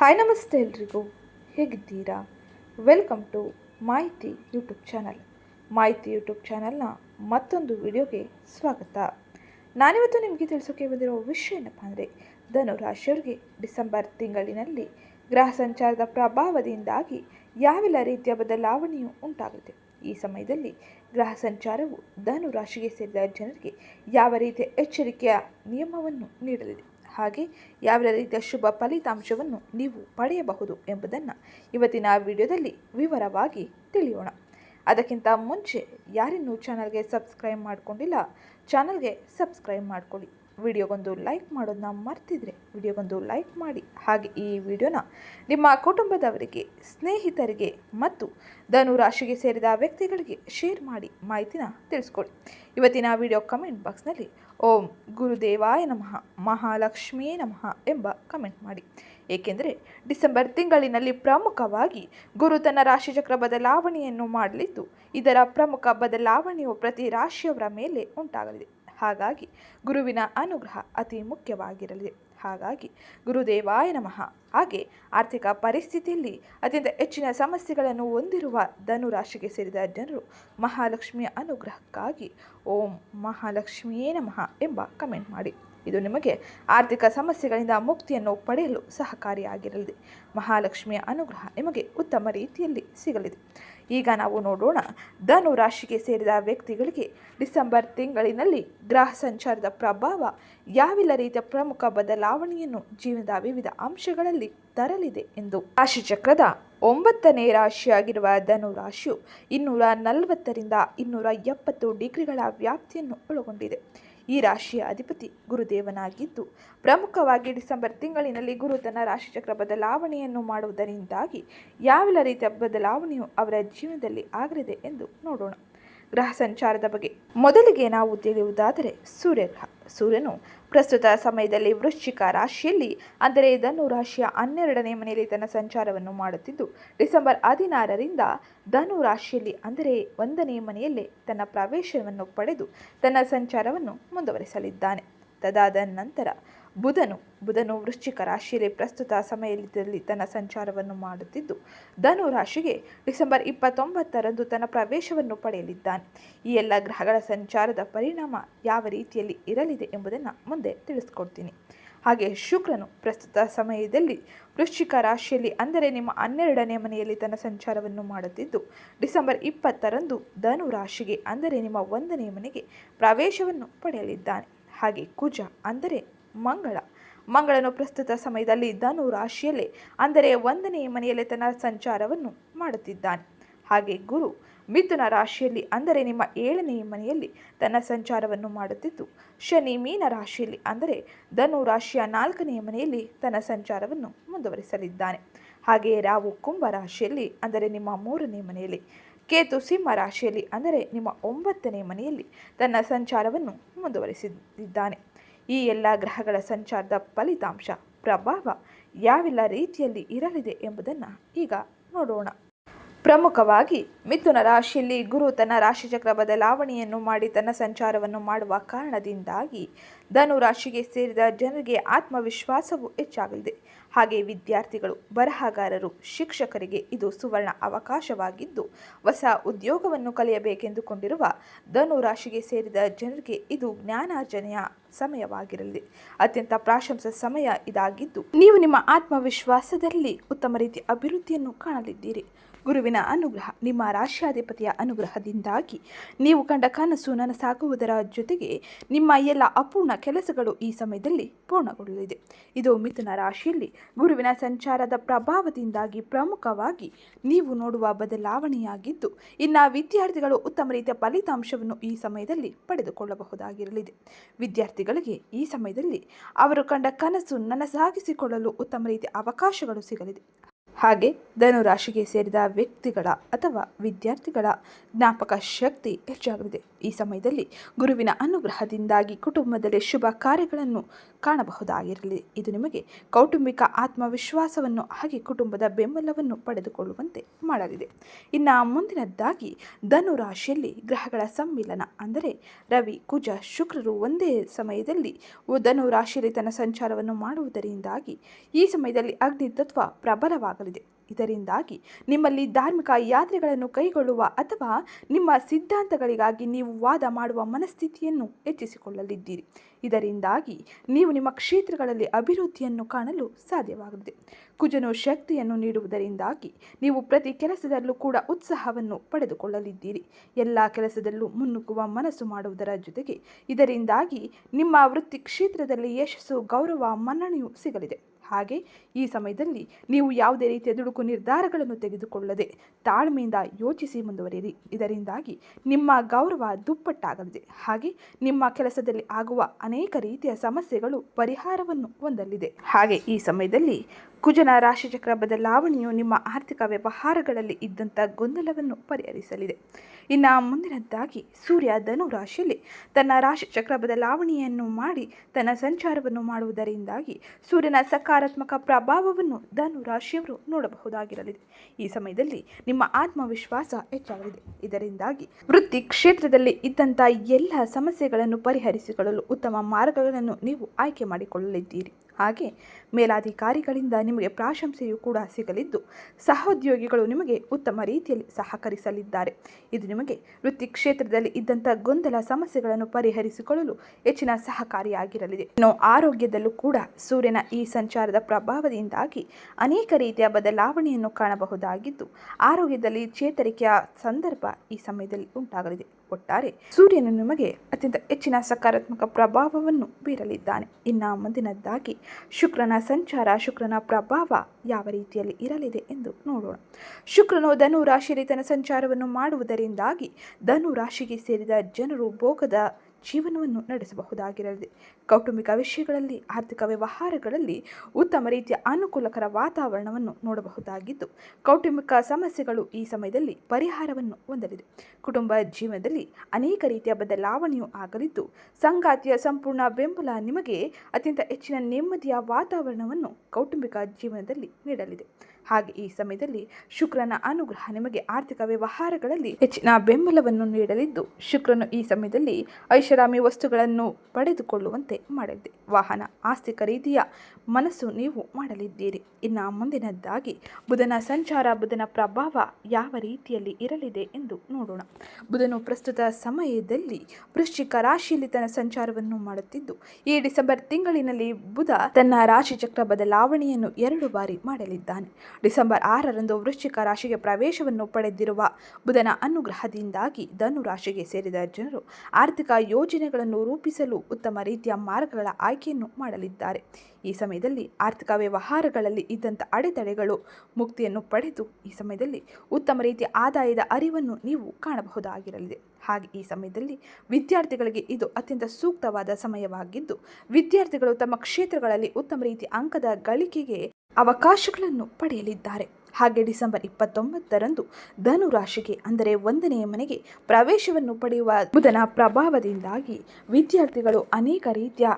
Hi ನಮಸ್ತೆ ಎಲ್ರಿಗೂ. ಹೇಗಿದ್ದೀರಾ? Welcome to Mahiti YouTube channel Mahiti YouTube ಚಾನಲ್ನ ಮತ್ತೊಂದು ವಿಡಿಯೋಗೆ ಸ್ವಾಗತ. ನಾನಿವತ್ತು ನಿಮಗೆ ತಿಳಿಸೋಕೆ ಬಂದಿರೋ ವಿಷಯ ಏನಪ್ಪ ಅಂದರೆ ಧನು ರಾಶಿಯವರಿಗೆ ಡಿಸೆಂಬರ್ ತಿಂಗಳಿನಲ್ಲಿ ಗ್ರಹ ಸಂಚಾರದ ಪ್ರಭಾವದಿಂದಾಗಿ ಯಾವೆಲ್ಲ ರೀತಿಯ ಬದಲಾವಣೆಯು ಉಂಟಾಗುತ್ತೆ? ಈ ಸಮಯದಲ್ಲಿ ಗ್ರಹ ಸಂಚಾರವು ಧನು ರಾಶಿಗೆ ಸೇರಿದ ಜನರಿಗೆ ಯಾವ ರೀತಿಯ ಎಚ್ಚರಿಕೆಯ ನಿಯಮವನ್ನು ನೀಡಲಿದೆ? ಹಾಗೆ ಯಾವ ರೀತಿಯ ಶುಭ ಫಲಿತಾಂಶವನ್ನು ನೀವು ಪಡೆಯಬಹುದು ಎಂಬುದನ್ನು ಇವತ್ತಿನ ವಿಡಿಯೋದಲ್ಲಿ ವಿವರವಾಗಿ ತಿಳಿಯೋಣ. ಅದಕ್ಕಿಂತ ಮುಂಚೆ ಯಾರಿನ್ನೂ ಚಾನಲ್ಗೆ ಸಬ್ಸ್ಕ್ರೈಬ್ ಮಾಡಿಕೊಂಡಿಲ್ಲ, ಚಾನಲ್ಗೆ ಸಬ್ಸ್ಕ್ರೈಬ್ ಮಾಡ್ಕೊಳ್ಳಿ. ವಿಡಿಯೋಗೊಂದು ಲೈಕ್ ಮಾಡೋದನ್ನ ಮರ್ತಿದ್ರೆ ವಿಡಿಯೋಗೊಂದು ಲೈಕ್ ಮಾಡಿ. ಹಾಗೆ ಈ ವಿಡಿಯೋನ ನಿಮ್ಮ ಕುಟುಂಬದವರಿಗೆ, ಸ್ನೇಹಿತರಿಗೆ ಮತ್ತು ಧನು ರಾಶಿಗೆ ಸೇರಿದ ವ್ಯಕ್ತಿಗಳಿಗೆ ಶೇರ್ ಮಾಡಿ ಮಾಹಿತಿನ ತಿಳಿಸ್ಕೊಳ್ಳಿ. ಇವತ್ತಿನ ವಿಡಿಯೋ ಕಮೆಂಟ್ ಬಾಕ್ಸ್ನಲ್ಲಿ ಓಂ ಗುರುದೇವಾಯ ನಮಃ ಮಹಾಲಕ್ಷ್ಮೀ ನಮಃ ಎಂಬ ಕಮೆಂಟ್ ಮಾಡಿ. ಏಕೆಂದರೆ ಡಿಸೆಂಬರ್ ತಿಂಗಳಿನಲ್ಲಿ ಪ್ರಮುಖವಾಗಿ ಗುರು ತನ್ನ ರಾಶಿಚಕ್ರ ಬದಲಾವಣೆಯನ್ನು ಮಾಡಲಿದ್ದು, ಇದರ ಪ್ರಮುಖ ಬದಲಾವಣೆಯು ಪ್ರತಿ ರಾಶಿಯವರ ಮೇಲೆ ಉಂಟಾಗಲಿದೆ. ಹಾಗಾಗಿ ಗುರುವಿನ ಅನುಗ್ರಹ ಅತಿ ಮುಖ್ಯವಾಗಿರಲಿದೆ. ಹಾಗಾಗಿ ಗುರುದೇವಾಯ ನಮಃ. ಹಾಗೆ ಆರ್ಥಿಕ ಪರಿಸ್ಥಿತಿಯಲ್ಲಿ ಅತ್ಯಂತ ಹೆಚ್ಚಿನ ಸಮಸ್ಯೆಗಳನ್ನು ಹೊಂದಿರುವ ಧನುರಾಶಿಗೆ ಸೇರಿದ ಜನರು ಮಹಾಲಕ್ಷ್ಮಿಯ ಅನುಗ್ರಹಕ್ಕಾಗಿ ಓಂ ಮಹಾಲಕ್ಷ್ಮಿಯೇ ನಮಃ ಎಂಬ ಕಮೆಂಟ್ ಮಾಡಿ. ಇದು ನಿಮಗೆ ಆರ್ಥಿಕ ಸಮಸ್ಯೆಗಳಿಂದ ಮುಕ್ತಿಯನ್ನು ಪಡೆಯಲು ಸಹಕಾರಿಯಾಗಿರಲಿದೆ ಮಹಾಲಕ್ಷ್ಮಿಯ ಅನುಗ್ರಹ ನಿಮಗೆ ಉತ್ತಮ ರೀತಿಯಲ್ಲಿ ಸಿಗಲಿದೆ. ಈಗ ನಾವು ನೋಡೋಣ. ಧನು ರಾಶಿಗೆ ಸೇರಿದ ವ್ಯಕ್ತಿಗಳಿಗೆ ಡಿಸೆಂಬರ್ ತಿಂಗಳಿನಲ್ಲಿ ಗ್ರಹ ಸಂಚಾರದ ಪ್ರಭಾವ, ಯಾವೆಲ್ಲ ರೀತಿಯ ಪ್ರಮುಖ ಬದಲಾವಣೆಯನ್ನು ಜೀವನದ ವಿವಿಧ ಅಂಶಗಳಲ್ಲಿ ತರಲಿದೆ ಎಂದು ರಾಶಿಚಕ್ರದ ಒಂಬತ್ತನೇ ರಾಶಿಯಾಗಿರುವ ಧನು ರಾಶಿಯು ಇನ್ನೂರ ನಲವತ್ತರಿಂದ ಇನ್ನೂರ ಎಪ್ಪತ್ತು ಡಿಗ್ರಿಗಳ ವ್ಯಾಪ್ತಿಯನ್ನು ಒಳಗೊಂಡಿದೆ. ಈ ರಾಶಿಯ ಅಧಿಪತಿ ಗುರುದೇವನಾಗಿದ್ದು, ಪ್ರಮುಖವಾಗಿ ಡಿಸೆಂಬರ್ ತಿಂಗಳಿನಲ್ಲಿ ಗುರು ತನ್ನ ರಾಶಿಚಕ್ರ ಬದಲಾವಣೆಯನ್ನು ಮಾಡುವುದರಿಂದಾಗಿ ಯಾವೆಲ್ಲ ರೀತಿಯ ಬದಲಾವಣೆಯು ಅವರ ಜೀವನದಲ್ಲಿ ಆಗಲಿದೆ ಎಂದು ನೋಡೋಣ. ಗ್ರಹ ಸಂಚಾರದ ಬಗ್ಗೆ ಮೊದಲಿಗೆ ನಾವು ತಿಳಿಯುವುದಾದರೆ ಸೂರ್ಯಗ್ರಹ ಸೂರ್ಯನು ಪ್ರಸ್ತುತ ಸಮಯದಲ್ಲಿ ವೃಶ್ಚಿಕ ರಾಶಿಯಲ್ಲಿ, ಅಂದರೆ ಧನು ರಾಶಿಯ ಹನ್ನೆರಡನೇ ಮನೆಯಲ್ಲಿ ತನ್ನ ಸಂಚಾರವನ್ನು ಮಾಡುತ್ತಿದ್ದು, ಡಿಸೆಂಬರ್ ಹದಿನಾರರಿಂದ ಧನು ರಾಶಿಯಲ್ಲಿ, ಅಂದರೆ ಒಂದನೇ ಮನೆಯಲ್ಲೇ ತನ್ನ ಪ್ರವೇಶವನ್ನು ಪಡೆದು ತನ್ನ ಸಂಚಾರವನ್ನು ಮುಂದುವರಿಸಲಿದ್ದಾನೆ. ತದಾದ ನಂತರ ಬುಧನು ಬುಧನು ವೃಶ್ಚಿಕ ರಾಶಿಯಲ್ಲಿ ಪ್ರಸ್ತುತ ಸಮಯದಲ್ಲಿ ತನ್ನ ಸಂಚಾರವನ್ನು ಮಾಡುತ್ತಿದ್ದು, ಧನು ರಾಶಿಗೆ ಡಿಸೆಂಬರ್ ಇಪ್ಪತ್ತೊಂಬತ್ತರಂದು ತನ್ನ ಪ್ರವೇಶವನ್ನು ಪಡೆಯಲಿದ್ದಾನೆ. ಈ ಎಲ್ಲ ಗ್ರಹಗಳ ಸಂಚಾರದ ಪರಿಣಾಮ ಯಾವ ರೀತಿಯಲ್ಲಿ ಇರಲಿದೆ ಎಂಬುದನ್ನು ಮುಂದೆ ತಿಳಿಸ್ಕೊಡ್ತೀನಿ. ಹಾಗೆ ಶುಕ್ರನು ಪ್ರಸ್ತುತ ಸಮಯದಲ್ಲಿ ವೃಶ್ಚಿಕ ರಾಶಿಯಲ್ಲಿ, ಅಂದರೆ ನಿಮ್ಮ ಹನ್ನೆರಡನೇ ಮನೆಯಲ್ಲಿ ತನ್ನ ಸಂಚಾರವನ್ನು ಮಾಡುತ್ತಿದ್ದು, ಡಿಸೆಂಬರ್ ಇಪ್ಪತ್ತರಂದು ಧನು ರಾಶಿಗೆ, ಅಂದರೆ ನಿಮ್ಮ ಒಂದನೇ ಮನೆಗೆ ಪ್ರವೇಶವನ್ನು ಪಡೆಯಲಿದ್ದಾನೆ. ಹಾಗೆ ಕುಜ, ಅಂದರೆ ಮಂಗಳ. ಮಂಗಳನು ಪ್ರಸ್ತುತ ಸಮಯದಲ್ಲಿ ಧನು ರಾಶಿಯಲ್ಲೇ, ಅಂದರೆ ಒಂದನೇ ಮನೆಯಲ್ಲಿ ತನ್ನ ಸಂಚಾರವನ್ನು ಮಾಡುತ್ತಿದ್ದಾನೆ. ಹಾಗೆ ಗುರು ಮಿಥುನ ರಾಶಿಯಲ್ಲಿ, ಅಂದರೆ ನಿಮ್ಮ ಏಳನೇ ಮನೆಯಲ್ಲಿ ತನ್ನ ಸಂಚಾರವನ್ನು ಮಾಡುತ್ತಿದ್ದು, ಶನಿ ಮೀನ ರಾಶಿಯಲ್ಲಿ, ಅಂದರೆ ಧನು ರಾಶಿಯ ನಾಲ್ಕನೆಯ ಮನೆಯಲ್ಲಿ ತನ್ನ ಸಂಚಾರವನ್ನು ಮುಂದುವರಿಸಲಿದ್ದಾನೆ. ಹಾಗೆಯೇ ರಾವು ಕುಂಭ ರಾಶಿಯಲ್ಲಿ, ಅಂದರೆ ನಿಮ್ಮ ಮೂರನೇ ಮನೆಯಲ್ಲಿ, ಕೇತು ಸಿಂಹ ರಾಶಿಯಲ್ಲಿ, ಅಂದರೆ ನಿಮ್ಮ ಒಂಬತ್ತನೇ ಮನೆಯಲ್ಲಿ ತನ್ನ ಸಂಚಾರವನ್ನು ಮುಂದುವರಿಸಿದ್ದಾನೆ. ಈ ಎಲ್ಲ ಗ್ರಹಗಳ ಸಂಚಾರದ ಫಲಿತಾಂಶ ಪ್ರಭಾವ ಯಾವೆಲ್ಲ ರೀತಿಯಲ್ಲಿ ಇರಲಿದೆ ಎಂಬುದನ್ನು ಈಗ ನೋಡೋಣ. ಪ್ರಮುಖವಾಗಿ ಮಿಥುನ ರಾಶಿಯಲ್ಲಿ ಗುರು ತನ್ನ ರಾಶಿಚಕ್ರ ಬದಲಾವಣೆಯನ್ನು ಮಾಡಿ ತನ್ನ ಸಂಚಾರವನ್ನು ಮಾಡುವ ಕಾರಣದಿಂದಾಗಿ ಧನು ರಾಶಿಗೆ ಸೇರಿದ ಜನರಿಗೆ ಆತ್ಮವಿಶ್ವಾಸವು ಹೆಚ್ಚಾಗಲಿದೆ. ಹಾಗೆ ವಿದ್ಯಾರ್ಥಿಗಳು, ಬರಹಗಾರರು, ಶಿಕ್ಷಕರಿಗೆ ಇದು ಸುವರ್ಣ ಅವಕಾಶವಾಗಿದ್ದು, ಹೊಸ ಉದ್ಯೋಗವನ್ನು ಕಲಿಯಬೇಕೆಂದುಕೊಂಡಿರುವ ಧನು ರಾಶಿಗೆ ಸೇರಿದ ಜನರಿಗೆ ಇದು ಜ್ಞಾನಾರ್ಜನೆಯ ಸಮಯವಾಗಿರಲಿದೆ ಅತ್ಯಂತ ಪ್ರಾಶಂಸ ಸಮಯ ಇದಾಗಿದ್ದು, ನೀವು ನಿಮ್ಮ ಆತ್ಮವಿಶ್ವಾಸದಲ್ಲಿ ಉತ್ತಮ ರೀತಿಯ ಅಭಿವೃದ್ಧಿಯನ್ನು ಕಾಣಲಿದ್ದೀರಿ. ಗುರುವಿನ ಅನುಗ್ರಹ, ನಿಮ್ಮ ರಾಶ್ಯಾಧಿಪತಿಯ ಅನುಗ್ರಹದಿಂದಾಗಿ ನೀವು ಕಂಡ ಕನಸು ನನಸಾಗುವುದರ ಜೊತೆಗೆ ನಿಮ್ಮ ಎಲ್ಲ ಅಪೂರ್ಣ ಕೆಲಸಗಳು ಈ ಸಮಯದಲ್ಲಿ ಪೂರ್ಣಗೊಳ್ಳಲಿದೆ. ಇದು ಮಿಥುನ ರಾಶಿಯಲ್ಲಿ ಗುರುವಿನ ಸಂಚಾರದ ಪ್ರಭಾವದಿಂದಾಗಿ ಪ್ರಮುಖವಾಗಿ ನೀವು ನೋಡುವ ಬದಲಾವಣೆಯಾಗಿದ್ದು, ಇನ್ನು ವಿದ್ಯಾರ್ಥಿಗಳು ಉತ್ತಮ ರೀತಿಯ ಫಲಿತಾಂಶವನ್ನು ಈ ಸಮಯದಲ್ಲಿ ಪಡೆದುಕೊಳ್ಳಬಹುದಾಗಿರಲಿದೆ. ವಿದ್ಯಾರ್ಥಿಗಳಿಗೆ ಈ ಸಮಯದಲ್ಲಿ ಅವರು ಕಂಡ ಕನಸು ನನಸಾಗಿಸಿಕೊಳ್ಳಲು ಉತ್ತಮ ರೀತಿಯ ಅವಕಾಶಗಳು ಸಿಗಲಿದೆ. ಹಾಗೆ ಧನುರಾಶಿಗೆ ಸೇರಿದ ವ್ಯಕ್ತಿಗಳ ಅಥವಾ ವಿದ್ಯಾರ್ಥಿಗಳ ಜ್ಞಾಪಕ ಶಕ್ತಿ ಹೆಚ್ಚಾಗಲಿದೆ. ಈ ಸಮಯದಲ್ಲಿ ಗುರುವಿನ ಅನುಗ್ರಹದಿಂದಾಗಿ ಕುಟುಂಬದಲ್ಲಿ ಶುಭ ಕಾರ್ಯಗಳನ್ನು ಕಾಣಬಹುದಾಗಿರಲಿ. ಇದು ನಿಮಗೆ ಕೌಟುಂಬಿಕ ಆತ್ಮವಿಶ್ವಾಸವನ್ನು ಹಾಗೆ ಕುಟುಂಬದ ಬೆಂಬಲವನ್ನು ಪಡೆದುಕೊಳ್ಳುವಂತೆ ಮಾಡಲಿದೆ. ಇನ್ನು ಮುಂದಿನದ್ದಾಗಿ ಧನುರಾಶಿಯಲ್ಲಿ ಗ್ರಹಗಳ ಸಮ್ಮಿಲನ, ಅಂದರೆ ರವಿ, ಕುಜ, ಶುಕ್ರರು ಒಂದೇ ಸಮಯದಲ್ಲಿ ಧನುರಾಶಿಯಲ್ಲಿ ತನ್ನ ಸಂಚಾರವನ್ನು ಮಾಡುವುದರಿಂದಾಗಿ ಈ ಸಮಯದಲ್ಲಿ ಅಗ್ನಿ ತತ್ವ ಪ್ರಬಲವಾಗಲಿದೆ. ಇದರಿಂದಾಗಿ ನಿಮ್ಮಲ್ಲಿ ಧಾರ್ಮಿಕ ಯಾತ್ರೆಗಳನ್ನು ಕೈಗೊಳ್ಳುವ ಅಥವಾ ನಿಮ್ಮ ಸಿದ್ಧಾಂತಗಳಿಗಾಗಿ ನೀವು ವಾದ ಮಾಡುವ ಮನಸ್ಥಿತಿಯನ್ನು ಹೆಚ್ಚಿಸಿಕೊಳ್ಳಲಿದ್ದೀರಿ. ಇದರಿಂದಾಗಿ ನೀವು ನಿಮ್ಮ ಕ್ಷೇತ್ರಗಳಲ್ಲಿ ಅಭಿವೃದ್ಧಿಯನ್ನು ಕಾಣಲು ಸಾಧ್ಯವಾಗಲಿದೆ. ಕುಜನು ಶಕ್ತಿಯನ್ನು ನೀಡುವುದರಿಂದಾಗಿ ನೀವು ಪ್ರತಿ ಕೆಲಸದಲ್ಲೂ ಕೂಡ ಉತ್ಸಾಹವನ್ನು ಪಡೆದುಕೊಳ್ಳಲಿದ್ದೀರಿ. ಎಲ್ಲ ಕೆಲಸದಲ್ಲೂ ಮುನ್ನುಗ್ಗುವ ಮನಸ್ಸು ಮಾಡುವುದರ ಜೊತೆಗೆ ಇದರಿಂದಾಗಿ ನಿಮ್ಮ ವೃತ್ತಿ ಕ್ಷೇತ್ರದಲ್ಲಿ ಯಶಸ್ಸು, ಗೌರವ, ಮನ್ನಣೆಯೂ ಸಿಗಲಿದೆ. ಹಾಗೆ ಈ ಸಮಯದಲ್ಲಿ ನೀವು ಯಾವುದೇ ರೀತಿಯ ದುಡುಕು ನಿರ್ಧಾರಗಳನ್ನು ತೆಗೆದುಕೊಳ್ಳದೆ ತಾಳ್ಮೆಯಿಂದ ಯೋಚಿಸಿ ಮುಂದುವರಿಯಿರಿ. ಇದರಿಂದಾಗಿ ನಿಮ್ಮ ಗೌರವ ದುಪ್ಪಟ್ಟಾಗಲಿದೆ. ಹಾಗೆ ನಿಮ್ಮ ಕೆಲಸದಲ್ಲಿ ಆಗುವ ಅನೇಕ ರೀತಿಯ ಸಮಸ್ಯೆಗಳು ಪರಿಹಾರವನ್ನು ಹೊಂದಲಿದೆ. ಹಾಗೆ ಈ ಸಮಯದಲ್ಲಿ ಕುಜನ ರಾಶಿಚಕ್ರ ಬದಲಾವಣೆಯು ನಿಮ್ಮ ಆರ್ಥಿಕ ವ್ಯವಹಾರಗಳಲ್ಲಿ ಇದ್ದಂಥ ಗೊಂದಲವನ್ನು ಪರಿಹರಿಸಲಿದೆ. ಇನ್ನು ಮುಂದಿನದ್ದಾಗಿ ಸೂರ್ಯ ಧನು ರಾಶಿಯಲ್ಲಿ ತನ್ನ ರಾಶಿಚಕ್ರ ಬದಲಾವಣೆಯನ್ನು ಮಾಡಿ ತನ್ನ ಸಂಚಾರವನ್ನು ಮಾಡುವುದರಿಂದಾಗಿ ಸೂರ್ಯನ ಸಕಾರಾತ್ಮಕ ಪ್ರಭಾವವನ್ನು ಧನು ರಾಶಿಯವರು ನೋಡಬಹುದಾಗಿರಲಿದೆ. ಈ ಸಮಯದಲ್ಲಿ ನಿಮ್ಮ ಆತ್ಮವಿಶ್ವಾಸ ಹೆಚ್ಚಾಗಲಿದೆ. ಇದರಿಂದಾಗಿ ವೃತ್ತಿ ಕ್ಷೇತ್ರದಲ್ಲಿ ಇದ್ದಂಥ ಎಲ್ಲ ಸಮಸ್ಯೆಗಳನ್ನು ಪರಿಹರಿಸಿಕೊಳ್ಳಲು ಉತ್ತಮ ಮಾರ್ಗಗಳನ್ನು ನೀವು ಆಯ್ಕೆ ಮಾಡಿಕೊಳ್ಳಲಿದ್ದೀರಿ. ಹಾಗೆ ಮೇಲಾಧಿಕಾರಿಗಳಿಂದ ನಿಮಗೆ ಪ್ರಾಶಂಸೆಯೂ ಕೂಡ ಸಿಗಲಿದ್ದು, ಸಹೋದ್ಯೋಗಿಗಳು ನಿಮಗೆ ಉತ್ತಮ ರೀತಿಯಲ್ಲಿ ಸಹಕರಿಸಲಿದ್ದಾರೆ. ಇದು ನಿಮಗೆ ವೃತ್ತಿ ಕ್ಷೇತ್ರದಲ್ಲಿ ಇದ್ದಂಥ ಗೊಂದಲ ಸಮಸ್ಯೆಗಳನ್ನು ಪರಿಹರಿಸಿಕೊಳ್ಳಲು ಹೆಚ್ಚಿನ ಸಹಕಾರಿಯಾಗಿರಲಿದೆ. ಇನ್ನು ಆರೋಗ್ಯದಲ್ಲೂ ಕೂಡ ಸೂರ್ಯನ ಈ ಸಂಚಾರದ ಪ್ರಭಾವದಿಂದಾಗಿ ಅನೇಕ ರೀತಿಯ ಬದಲಾವಣೆಯನ್ನು ಕಾಣಬಹುದಾಗಿದ್ದು, ಆರೋಗ್ಯದಲ್ಲಿ ಚೇತರಿಕೆಯ ಸಂದರ್ಭ ಈ ಸಮಯದಲ್ಲಿ ಉಂಟಾಗಲಿದೆ. ಒಟ್ಟಾರೆ ಸೂರ್ಯನು ನಿಮಗೆ ಅತ್ಯಂತ ಹೆಚ್ಚಿನ ಸಕಾರಾತ್ಮಕ ಪ್ರಭಾವವನ್ನು ಬೀರಲಿದ್ದಾನೆ. ಇನ್ನು ಮುಂದಿನದ್ದಾಗಿ ಶುಕ್ರನ ಸಂಚಾರ, ಶುಕ್ರನ ಪ್ರಭಾವ ಯಾವ ರೀತಿಯಲ್ಲಿ ಇರಲಿದೆ ಎಂದು ನೋಡೋಣ. ಶುಕ್ರನು ಧನು ರಾಶಿಯಲ್ಲಿ ತನ್ನ ಸಂಚಾರವನ್ನು ಮಾಡುವುದರಿಂದಾಗಿ ಧನು ರಾಶಿಗೆ ಸೇರಿದ ಜನರು ಭೋಗದ ಜೀವನವನ್ನು ನಡೆಸಬಹುದಾಗಿರಲಿದೆ ಕೌಟುಂಬಿಕ ವಿಷಯಗಳಲ್ಲಿ, ಆರ್ಥಿಕ ವ್ಯವಹಾರಗಳಲ್ಲಿ ಉತ್ತಮ ರೀತಿಯ ಅನುಕೂಲಕರ ವಾತಾವರಣವನ್ನು ನೋಡಬಹುದಾಗಿದ್ದು, ಕೌಟುಂಬಿಕ ಸಮಸ್ಯೆಗಳು ಈ ಸಮಯದಲ್ಲಿ ಪರಿಹಾರವನ್ನು ಹೊಂದಲಿದೆ. ಕುಟುಂಬ ಜೀವನದಲ್ಲಿ ಅನೇಕ ರೀತಿಯ ಬದಲಾವಣೆಯೂ ಆಗಲಿದ್ದು, ಸಂಗಾತಿಯ ಸಂಪೂರ್ಣ ಬೆಂಬಲ ನಿಮಗೆ ಅತ್ಯಂತ ಹೆಚ್ಚಿನ ನೆಮ್ಮದಿಯ ವಾತಾವರಣವನ್ನು ಕೌಟುಂಬಿಕ ಜೀವನದಲ್ಲಿ ನೀಡಲಿದೆ. ಹಾಗೆ ಈ ಸಮಯದಲ್ಲಿ ಶುಕ್ರನ ಅನುಗ್ರಹ ನಿಮಗೆ ಆರ್ಥಿಕ ವ್ಯವಹಾರಗಳಲ್ಲಿ ಹೆಚ್ಚಿನ ಬೆಂಬಲವನ್ನು ನೀಡಲಿದ್ದು, ಶುಕ್ರನು ಈ ಸಮಯದಲ್ಲಿ ಐಷಾರಾಮಿ ವಸ್ತುಗಳನ್ನು ಪಡೆದುಕೊಳ್ಳುವಂತೆ ಮಾಡಲಿದೆ ವಾಹನ ಆಸ್ತಿ ಖರೀದಿಯ ಮನಸ್ಸು ನೀವು ಮಾಡಲಿದ್ದೀರಿ. ಇನ್ನು ಮುಂದಿನದ್ದಾಗಿ ಬುಧನ ಸಂಚಾರ, ಬುಧನ ಪ್ರಭಾವ ಯಾವ ರೀತಿಯಲ್ಲಿ ಇರಲಿದೆ ಎಂದು ನೋಡೋಣ. ಬುಧನು ಪ್ರಸ್ತುತ ಸಮಯದಲ್ಲಿ ವೃಶ್ಚಿಕ ರಾಶಿಯಲ್ಲಿ ತನ್ನ ಸಂಚಾರವನ್ನು ಮಾಡುತ್ತಿದ್ದು, ಈ ಡಿಸೆಂಬರ್ ತಿಂಗಳಿನಲ್ಲಿ ಬುಧ ತನ್ನ ರಾಶಿಚಕ್ರ ಬದಲಾವಣೆಯನ್ನು ಎರಡು ಬಾರಿ ಮಾಡಲಿದ್ದಾನೆ. ಡಿಸೆಂಬರ್ ಆರರಂದು ವೃಶ್ಚಿಕ ರಾಶಿಗೆ ಪ್ರವೇಶವನ್ನು ಪಡೆದಿರುವ ಬುಧನ ಅನುಗ್ರಹದಿಂದಾಗಿ ಧನು ರಾಶಿಗೆ ಸೇರಿದ ಜನರು ಆರ್ಥಿಕ ಯೋಜನೆಗಳನ್ನು ರೂಪಿಸಲು ಉತ್ತಮ ರೀತಿಯ ಮಾರ್ಗಗಳ ಆಯ್ಕೆಯನ್ನು ಮಾಡಲಿದ್ದಾರೆ. ಈ ಸಮಯದಲ್ಲಿ ಆರ್ಥಿಕ ವ್ಯವಹಾರಗಳಲ್ಲಿ ಇದ್ದಂಥ ಅಡೆತಡೆಗಳು, ಮುಕ್ತಿಯನ್ನು ಪಡೆದು ಈ ಸಮಯದಲ್ಲಿ ಉತ್ತಮ ರೀತಿಯ ಆದಾಯದ ಅರಿವನ್ನು ನೀವು ಕಾಣಬಹುದಾಗಿರಲಿದೆ. ಹಾಗೆ ಈ ಸಮಯದಲ್ಲಿ ವಿದ್ಯಾರ್ಥಿಗಳಿಗೆ ಇದು ಅತ್ಯಂತ ಸೂಕ್ತವಾದ ಸಮಯವಾಗಿದ್ದು, ವಿದ್ಯಾರ್ಥಿಗಳು ತಮ್ಮ ಕ್ಷೇತ್ರಗಳಲ್ಲಿ ಉತ್ತಮ ರೀತಿಯ ಅಂಕದ ಗಳಿಕೆಗೆ ಅವಕಾಶಗಳನ್ನು ಪಡೆಯಲಿದ್ದಾರೆ. ಹಾಗೆ ಡಿಸೆಂಬರ್ ಇಪ್ಪತ್ತೊಂಬತ್ತರಂದು ಧನು ರಾಶಿಗೆ ಅಂದರೆ ಒಂದನೆಯ ಮನೆಗೆ ಪ್ರವೇಶವನ್ನು ಪಡೆಯುವ ಬುಧನ ಪ್ರಭಾವದಿಂದಾಗಿ ವಿದ್ಯಾರ್ಥಿಗಳು ಅನೇಕ ರೀತಿಯ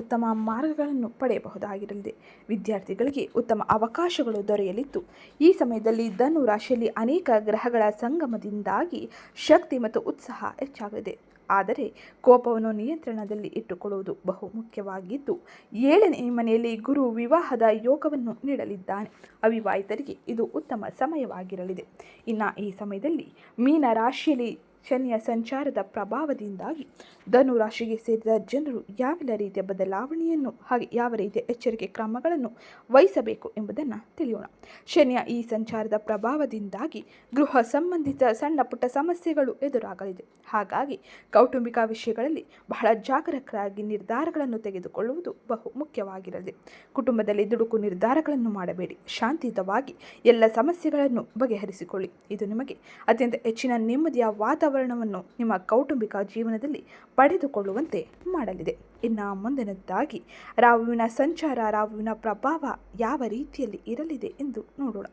ಉತ್ತಮ ಮಾರ್ಗಗಳನ್ನು ಪಡೆಯಬಹುದಾಗಿರಲಿದೆ. ವಿದ್ಯಾರ್ಥಿಗಳಿಗೆ ಉತ್ತಮ ಅವಕಾಶಗಳು ದೊರೆಯಲಿದ್ದು, ಈ ಸಮಯದಲ್ಲಿ ಧನು ರಾಶಿಯಲ್ಲಿ ಅನೇಕ ಗ್ರಹಗಳ ಸಂಗಮದಿಂದಾಗಿ ಶಕ್ತಿ ಮತ್ತು ಉತ್ಸಾಹ ಹೆಚ್ಚಾಗಲಿದೆ. ಆದರೆ ಕೋಪವನ್ನು ನಿಯಂತ್ರಣದಲ್ಲಿ ಇಟ್ಟುಕೊಳ್ಳುವುದು ಬಹು ಮುಖ್ಯವಾಗಿದ್ದು, ಏಳನೇ ಮನೆಯಲ್ಲಿ ಗುರು ವಿವಾಹದ ಯೋಗವನ್ನು ನೀಡಲಿದ್ದಾನೆ. ಅವಿವಾಹಿತರಿಗೆ ಇದು ಉತ್ತಮ ಸಮಯವಾಗಿರಲಿದೆ. ಇನ್ನು ಈ ಸಮಯದಲ್ಲಿ ಮೀನ ರಾಶಿಯಲ್ಲಿ ಶನಿಯ ಸಂಚಾರದ ಪ್ರಭಾವದಿಂದಾಗಿ ಧನು ರಾಶಿಗೆ ಸೇರಿದ ಜನರು ಯಾವೆಲ್ಲ ರೀತಿಯ ಬದಲಾವಣೆಯನ್ನು ಹಾಗೆ ಯಾವ ರೀತಿಯ ಎಚ್ಚರಿಕೆ ಕ್ರಮಗಳನ್ನು ವಹಿಸಬೇಕು ಎಂಬುದನ್ನು ತಿಳಿಯೋಣ. ಶನಿಯ ಈ ಸಂಚಾರದ ಪ್ರಭಾವದಿಂದಾಗಿ ಗೃಹ ಸಂಬಂಧಿತ ಸಣ್ಣ ಪುಟ್ಟ ಸಮಸ್ಯೆಗಳು ಎದುರಾಗಲಿದೆ. ಹಾಗಾಗಿ ಕೌಟುಂಬಿಕ ವಿಷಯಗಳಲ್ಲಿ ಬಹಳ ಜಾಗರಕರಾಗಿ ನಿರ್ಧಾರಗಳನ್ನು ತೆಗೆದುಕೊಳ್ಳುವುದು ಬಹು ಮುಖ್ಯವಾಗಿರಲಿದೆ ಕುಟುಂಬದಲ್ಲಿ ದುಡುಕು ನಿರ್ಧಾರಗಳನ್ನು ಮಾಡಬೇಡಿ. ಶಾಂತಿಯುತವಾಗಿ ಎಲ್ಲ ಸಮಸ್ಯೆಗಳನ್ನು ಬಗೆಹರಿಸಿಕೊಳ್ಳಿ. ಇದು ನಿಮಗೆ ಅತ್ಯಂತ ಹೆಚ್ಚಿನ ನೆಮ್ಮದಿಯ ವಾತಾವರಣ ವಾತಾವರಣವನ್ನು ನಿಮ್ಮ ಕೌಟುಂಬಿಕ ಜೀವನದಲ್ಲಿ ಪಡೆದುಕೊಳ್ಳುವಂತೆ ಮಾಡಲಿದೆ. ಇನ್ನು ಮುಂದಿನದ್ದಾಗಿ ರಾಹುವಿನ ಸಂಚಾರ, ರಾಹುವಿನ ಪ್ರಭಾವ ಯಾವ ರೀತಿಯಲ್ಲಿ ಇರಲಿದೆ ಎಂದು ನೋಡೋಣ.